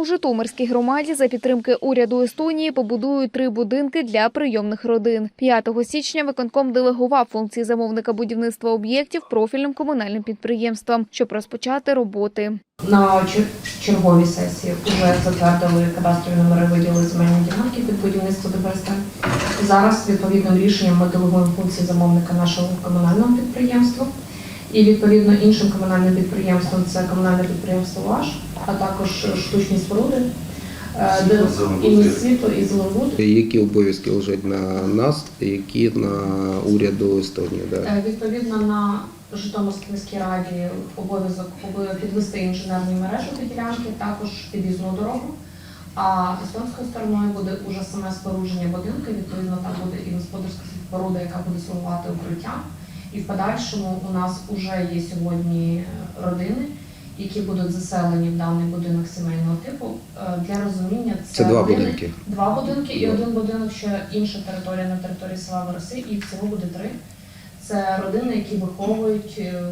У Житомирській громаді за підтримки уряду Естонії побудують три будинки для прийомних родин. 5 січня виконком делегував функції замовника будівництва об'єктів профільним комунальним підприємствам, щоб розпочати роботи. На чер- черговій сесії вже затвердили кадастрові номери, виділили земельні ділянки під будівництво ДБСТ. Зараз відповідним рішенням ми делегуємо функції замовника нашого комунального підприємства. І відповідно іншим комунальним підприємствам це комунальне підприємство ВАЖ, а також штучні споруди, е, і світло, і Зеленбуд. Які обов'язки лежать на нас, які на уряду Естонії? Да? Е, Відповідно на Житомирській міській раді обов'язок підвести інженерні мережі до ділянки, також під'їзну дорогу. А естонською стороною буде уже саме спорудження будинку. Відповідно, там буде і господарська споруда, яка буде слугувати укриття. І в подальшому у нас вже є сьогодні родини, які будуть заселені в даний будинок сімейного типу. Е, Для розуміння це, Це два родини- будинки. Два будинки і один будинок, ще інша територія на території села Вороси, і всього буде три. Це родини, які виховують е,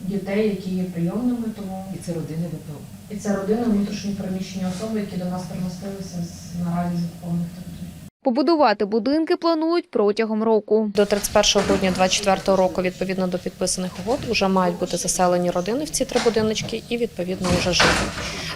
дітей, які є прийомними, тому І це родини ВПО. і це родини внутрішньо переміщені особи, які до нас перемістилися з наразі з територій. Побудувати будинки планують протягом року. До 31 грудня 2024 року, відповідно до підписаних угод, вже мають бути заселені родини в ці три будиночки і відповідно вже жити.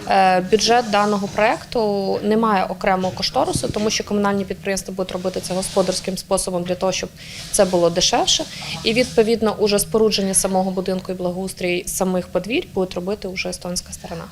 Е, Бюджет даного проекту не має окремого кошторису, тому що комунальні підприємства будуть робити це господарським способом для того, щоб це було дешевше. І відповідно уже спорудження самого будинку і благоустрій самих подвір'я будуть робити вже естонська сторона.